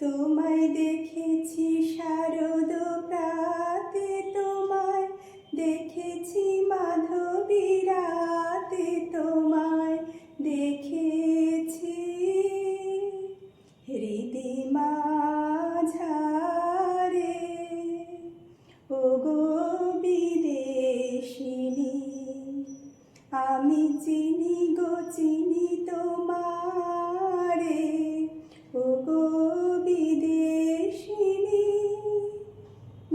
তোমায় দেখেছি শারদ প্রাতে, তোমায় দেখেছি মাধবী রাতে, তোমায় দেখেছি হৃদি মাঝারে ও গো বিদেশিনী, আমি চিনি গো, চিনি তোমারে।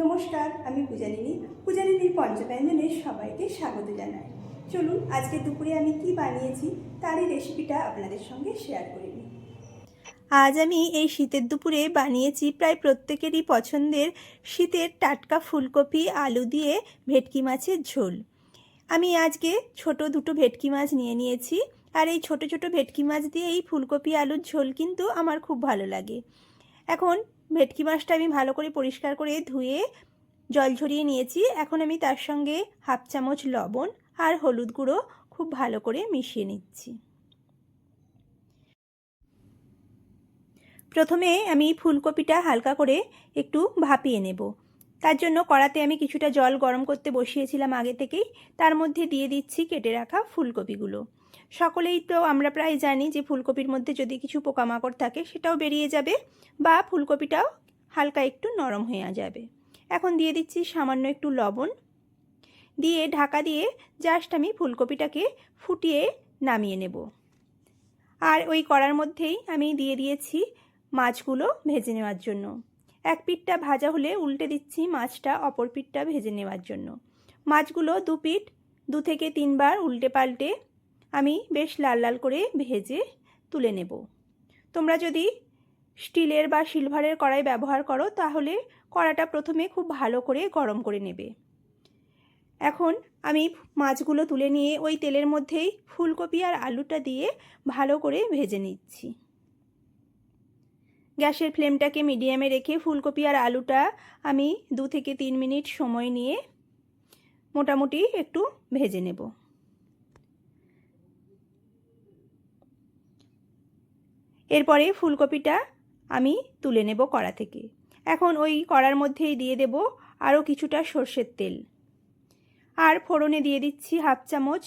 নমস্কার, আমি পূজারিনী পূজারিনীর পঞ্চব্যঞ্জনে সবাইকে স্বাগত জানাই। চলুন, আজকে দুপুরে আমি কি বানিয়েছি তারই রেসিপিটা আপনাদের সঙ্গে শেয়ার করে নিই। আজ আমি এই শীতের দুপুরে বানিয়েছি প্রায় প্রত্যেকেরই পছন্দের শীতের টাটকা ফুলকপি, আলু দিয়ে ভেটকি মাছের ঝোল। আমি আজকে ছোট দুটো ভেটকি মাছ নিয়ে নিয়েছি। আর এই ছোট ছোট ভেটকি মাছ দিয়ে এই ফুলকপি, আলুর ঝোল কিন্তু আমার খুব ভালো লাগে। এখন ভেটকি মাছটা আমি ভালো করে পরিষ্কার করে ধুয়ে জল ঝরিয়ে নিয়েছি। এখন আমি তার সঙ্গে হাফ চামচ লবণ আর হলুদ গুঁড়ো খুব ভালো করে মিশিয়ে নিচ্ছি। প্রথমে আমি ফুলকপিটা হালকা করে একটু ভাপিয়ে নেব। তার জন্য কড়াতে আমি কিছুটা জল গরম করতে বসিয়েছিলাম আগে থেকেই। তার মধ্যে দিয়ে দিচ্ছি কেটে রাখা ফুলকপিগুলো। সকলেই তো আমরা প্রায় জানি যে ফুলকপির মধ্যে যদি কিছু পোকামাকড় থাকে, সেটাও বেরিয়ে যাবে বা ফুলকপিটাও হালকা একটু নরম হয়ে যাবে। এখন দিয়ে দিচ্ছি সামান্য একটু লবণ। দিয়ে ঢাকা দিয়ে জাস্ট আমি ফুলকপিটাকে ফুটিয়ে নামিয়ে নেব। আর ওই কড়ার মধ্যেই আমি দিয়ে দিয়েছি মাছগুলো ভেজে নেওয়ার জন্য। এক পিঠটা ভাজা হলে উল্টে দিচ্ছি মাছটা অপর পিঠটা ভেজে নেওয়ার জন্য। মাছগুলো দু পিঠ, দু থেকে তিনবার উল্টে পাল্টে আমি বেশ লাল লাল করে ভেজে তুলে নেব। তোমরা যদি স্টিলের বা সিলভারের কড়াই ব্যবহার করো, তাহলে কড়াটা প্রথমে খুব ভালো করে গরম করে নেবে। এখন আমি মাছগুলো তুলে নিয়ে ওই তেলের মধ্যেই ফুলকপি আর আলুটা দিয়ে ভালো করে ভেজে নিচ্ছি। গ্যাসের ফ্লেমটাকে মিডিয়ামে রেখে ফুলকপি আর আলুটা আমি দু থেকে তিন মিনিট সময় নিয়ে মোটামুটি একটু ভেজে নেব। এরপরে ফুলকপিটা আমি তুলে নেব কড়া থেকে। এখন ওই কড়ার মধ্যেই দিয়ে দেব আরও কিছুটা সর্ষের তেল। আর ফোড়নে দিয়ে দিচ্ছি হাফ চামচ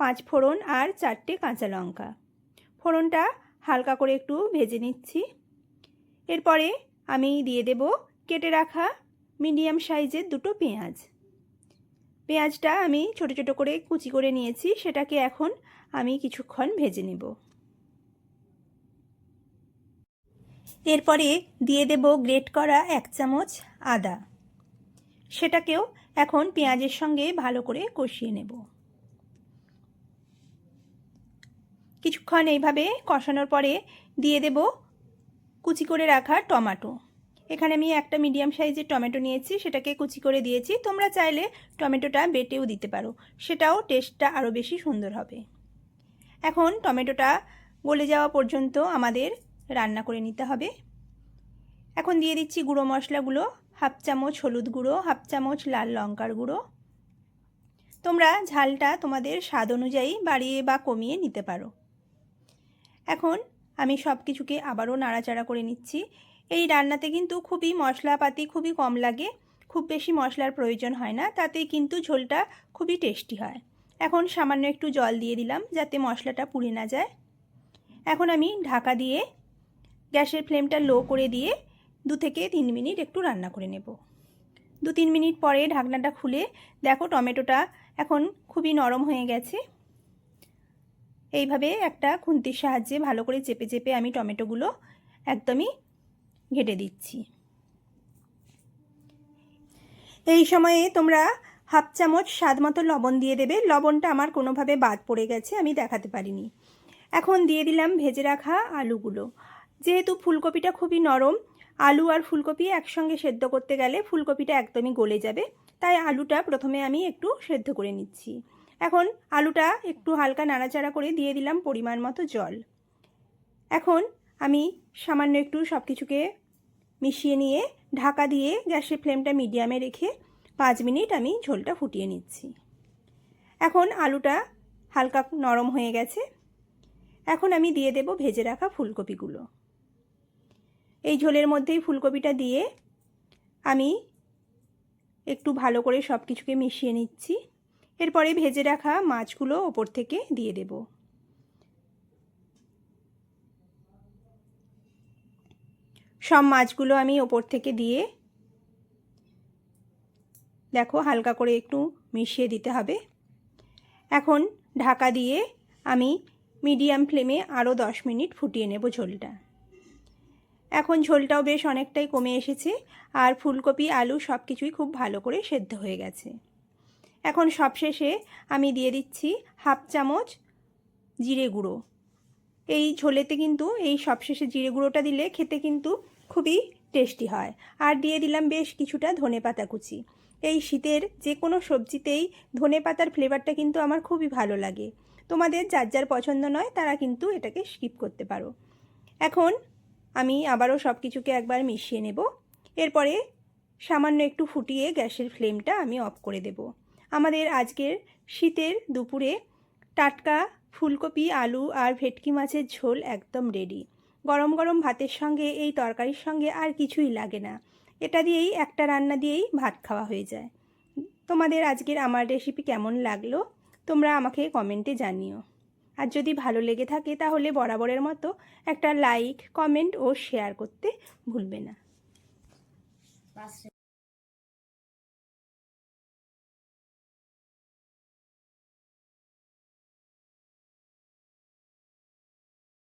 পাঁচ ফোড়ন আর চারটে কাঁচা লঙ্কা। ফোড়নটা হালকা করে একটু ভেজে নিচ্ছি। এরপরে আমি দিয়ে দেব কেটে রাখা মিডিয়াম সাইজের দুটো পেঁয়াজ। পেঁয়াজটা আমি ছোট ছোট করে কুচি করে নিয়েছি, সেটাকে এখন আমি কিছুক্ষণ ভেজে নেব। এরপরে দিয়ে দেব গ্রেট করা এক চামচ আদা। সেটাকেও এখন পেঁয়াজের সঙ্গে ভালো করে কষিয়ে নেব। কিছুক্ষণ এইভাবে কষানোর পরে দিয়ে দেব কুচি করে রাখা টমেটো। এখানে আমি একটা মিডিয়াম সাইজের টমেটো নিয়েছি, সেটাকে কুচি করে দিয়েছি। তোমরা চাইলে টমেটোটা বেটেও দিতে পারো, সেটাও টেস্টটা আরও বেশি সুন্দর হবে। এখন টমেটোটা গলে যাওয়া পর্যন্ত আমাদের রান্না করে নিতে হবে। এখন দিয়ে দিচ্ছি গুঁড়ো মশলাগুলো, হাফ চামচ হলুদ গুঁড়ো, হাফ চামচ লাল লঙ্কার গুঁড়ো। তোমরা ঝালটা তোমাদের স্বাদ অনুযায়ী বাড়িয়ে বা কমিয়ে নিতে পারো। এখন আমি সব কিছুকে আবারও নাড়াচাড়া করে নিচ্ছি। এই রান্নাতে কিন্তু খুবই মশলাপাতি, খুবই কম লাগে, খুব বেশি মশলার প্রয়োজন হয় না, তাতে কিন্তু ঝোলটা খুবই টেস্টি হয়। এখন সামান্য একটু জল দিয়ে দিলাম যাতে মশলাটা পুড়ে না যায়। এখন আমি ঢাকা দিয়ে গ্যাসের ফ্লেমটা লো করে দিয়ে দু থেকে তিন মিনিট একটু রান্না করে নেব। দু তিন মিনিট পরে ঢাকনাটা খুলে দেখো টমেটোটা এখন খুবই নরম হয়ে গেছে। এইভাবে একটা খুন্তির সাহায্যে ভালো করে চেপে চেপে আমি টমেটোগুলো একদমই ঘেটে দিচ্ছি। এই সময়ে তোমরা হাফ চামচ স্বাদ মতো লবণ দিয়ে দেবে। লবণটা আমার কোনোভাবে বাদ পড়ে গেছে, আমি দেখাতে পারিনি। এখন দিয়ে দিলাম ভেজে রাখা আলুগুলো। যেহেতু ফুলকপিটা খুবই নরম, আলু আর ফুলকপি একসঙ্গে সেদ্ধ করতে গেলে ফুলকপিটা একদমই গলে যাবে। তাই আলুটা প্রথমে আমি একটু সেদ্ধ করে নিচ্ছি। এখন আলুটা একটু হালকা নাড়াচাড়া করে দিয়ে দিলাম পরিমাণ মতো জল। এখন আমি সামান্য একটু সব কিছুকে মিশিয়ে নিয়ে ঢাকা দিয়ে গ্যাসের ফ্লেমটা মিডিয়ামে রেখে পাঁচ মিনিট আমি ঝোলটা ফুটিয়ে নিচ্ছি। এখন আলুটা হালকা নরম হয়ে গেছে। এখন আমি দিয়ে দেব ভেজে রাখা ফুলকপিগুলো। এই ঝোলের মধ্যেই ফুলকপিটা দিয়ে আমি একটু ভালো করে সব কিছুকে মিশিয়ে নিচ্ছি। এরপরে ভেজে রাখা মাছগুলো ওপর থেকে দিয়ে দেব। সব মাছগুলো আমি ওপর থেকে দিয়ে দেখো হালকা করে একটু মিশিয়ে দিতে হবে। এখন ঢাকা দিয়ে আমি মিডিয়াম ফ্লেমে আরও দশ মিনিট ফুটিয়ে নেব ঝোলটা। এখন ঝোলটাও বেশ অনেকটাই কমে এসেছে আর ফুলকপি, আলু সব কিছুই খুব ভালো করে সেদ্ধ হয়ে গেছে। এখন সবশেষে আমি দিয়ে দিচ্ছি হাফ চামচ জিরে গুঁড়ো। এই ঝোলেতে কিন্তু, এই সবশেষে জিরে গুঁড়োটা দিলে খেতে কিন্তু খুবই টেস্টি হয়। আর দিয়ে দিলাম বেশ কিছুটা ধনে পাতা কুচি। এই শীতের যে কোনো সবজিতেই ধনে পাতার ফ্লেভারটা কিন্তু আমার খুবই ভালো লাগে। তোমাদের যার যার পছন্দ নয়, তারা কিন্তু এটাকে স্কিপ করতে পারো। এখন আমি আবারও সব কিছুকে একবার মিশিয়ে নেব। এরপরে সামান্য একটু ফুটিয়ে গ্যাসের ফ্লেমটা আমি অফ করে দেব। আমাদের আজকের শীতের দুপুরে টাটকা ফুলকপি, আলু আর ভেটকি মাছের ঝোল একদম রেডি গরম গরম ভাতের সঙ্গে, এই তরকারির সঙ্গে আর কিছুই লাগে না। এটা দিয়েই একটা রান্না দিয়েই ভাত খাওয়া হয়ে যায়। তোমাদের আজকের আমার রেসিপি কেমন লাগল? তোমরা আমাকে কমেন্টে জানিও। আর যদি ভালো লেগে থাকে তাহলে বরাবরের মতো একটা লাইক কমেন্ট ও শেয়ার করতে ভুলবে না।